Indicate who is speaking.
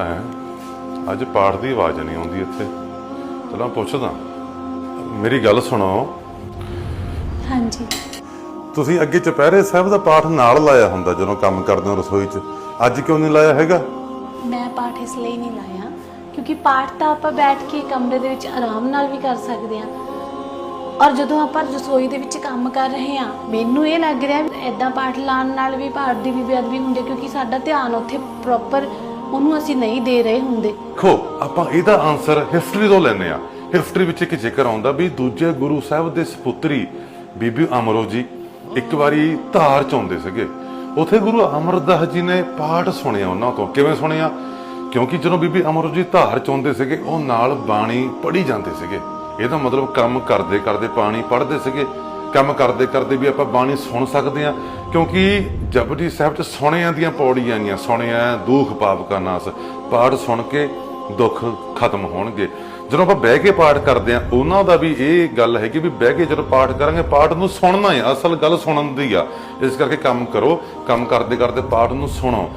Speaker 1: ਐ। ਅੱਜ ਪਾਠ ਦੀ ਆਵਾਜ਼ ਨਹੀਂ ਆਉਂਦੀ ਇੱਥੇ। ਚਲਾਂ ਪੁੱਛਦਾ ਮੇਰੀ ਗੱਲ ਸੁਣੋ।
Speaker 2: ਹਾਂਜੀ।
Speaker 1: ਤੁਸੀਂ ਅੱਗੇ ਚੁਪਹਿਰੇ ਸਾਹਿਬ ਦਾ ਪਾਠ ਨਾਲ ਲਾਇਆ ਹੁੰਦਾ ਜਦੋਂ ਕੰਮ ਕਰਦੇ ਹੋ ਰਸੋਈ 'ਚ। ਅੱਜ ਕਿਉਂ ਨਹੀਂ ਲਾਇਆ ਹੈਗਾ?
Speaker 2: ਮੈਂ ਪਾਠ ਇਸ ਲਈ ਨਹੀਂ ਲਾਇਆ ਕਿਉਂਕਿ ਪਾਠ ਤਾਂ ਆਪਾਂ ਬੈਠ ਕੇ ਕਮਰੇ ਦੇ ਵਿੱਚ ਆਰਾਮ ਨਾਲ ਵੀ ਕਰ ਸਕਦੇ ਹਾਂ। ਔਰ ਜਦੋਂ ਆਪਾਂ ਰਸੋਈ ਦੇ ਵਿੱਚ ਕੰਮ ਕਰ ਰਹੇ ਹਾਂ ਮੈਨੂੰ ਇਹ ਲੱਗ ਰਿਹਾ ਐਦਾਂ ਪਾਠ ਲਾਉਣ ਨਾਲ ਵੀ ਪਾਠ ਦੀ ਵੀ ਬੇਅਦਬੀ ਹੁੰਦੀ ਹੈ ਕਿਉਂਕਿ ਸਾਡਾ ਧਿਆਨ ਉੱਥੇ ਪ੍ਰੋਪਰ ਉਹਨੂੰ ਅਸੀਂ ਨਹੀਂ ਦੇ ਰਹੇ ਹੁੰਦੇ।
Speaker 1: ਦੇਖੋ, ਆਪਾਂ ਇਹਦਾ ਆਨਸਰ ਹਿਸਟਰੀ ਤੋਂ ਲੈਨੇ ਆ ਹਿਸਟਰੀ ਵਿੱਚ ਇੱਕ ਜ਼ਿਕਰ ਆਉਂਦਾ ਵੀ ਦੂਜੇ ਗੁਰੂ ਸਾਹਿਬ ਦੇ ਸੁਪੁੱਤਰੀ ਬੀਬੀ ਅਮਰੋ ਜੀ ਇੱਕ ਵਾਰੀ ਧਾਰ ਚ ਆਉਂਦੇ ਸੀਗੇ। ਉਥੇ ਗੁਰੂ ਅਮਰਦਾਸ ਜੀ ਨੇ ਪਾਠ ਸੁਣਿਆ ਉਹਨਾਂ ਤੋਂ। ਕਿਵੇਂ ਸੁਣਿਆ? ਕਿਉਂਕਿ ਜਦੋਂ ਬੀਬੀ ਅਮਰੋ ਜੀ ਧਾਰ ਚ ਆਉਂਦੇ ਸੀਗੇ, ਉਹ ਨਾਲ ਬਾਣੀ ਪੜ੍ਹੀ ਜਾਂਦੇ ਸੀਗੇ। ਇਹਦਾ ਮਤਲਬ ਕੰਮ ਕਰਦੇ ਕਰਦੇ ਬਾਣੀ ਪੜ੍ਹਦੇ ਸੀਗੇ। ਕੰਮ ਕਰਦੇ ਕਰਦੇ ਵੀ ਆਪਾਂ ਬਾਣੀ ਸੁਣ ਸਕਦੇ ਆ ਕਿਉਂਕਿ ਜਪਜੀ ਸਾਹਿਬ ਚ ਸੁਣਿਆਂ ਦੀਆਂ ਪੌੜੀਆਂ ਆਈਆਂ, ਸੋਹਣਿਆਂ ਦੁੱਖ ਪਾਪ ਕਾ ਨਾਸ, ਪਾਠ ਸੁਣ ਕੇ ਦੁੱਖ ਖਤਮ ਹੋਣਗੇ। ਜਦੋਂ ਆਪਾਂ ਬਹਿ ਕੇ ਪਾਠ ਕਰਦੇ ਆ ਉਹਨਾਂ ਦਾ ਵੀ ਇਹ ਗੱਲ ਹੈ ਕਿ ਵੀ ਬਹਿ ਕੇ ਜਦੋਂ ਪਾਠ ਕਰਾਂਗੇ, ਪਾਠ ਨੂੰ ਸੁਣਨਾ ਹੈ, ਅਸਲ ਗੱਲ ਸੁਣਨ ਦੀ ਆ। ਇਸ ਕਰਕੇ ਕੰਮ ਕਰੋ, ਕੰਮ ਕਰਦੇ ਕਰਦੇ ਪਾਠ ਨੂੰ ਸੁਣੋ।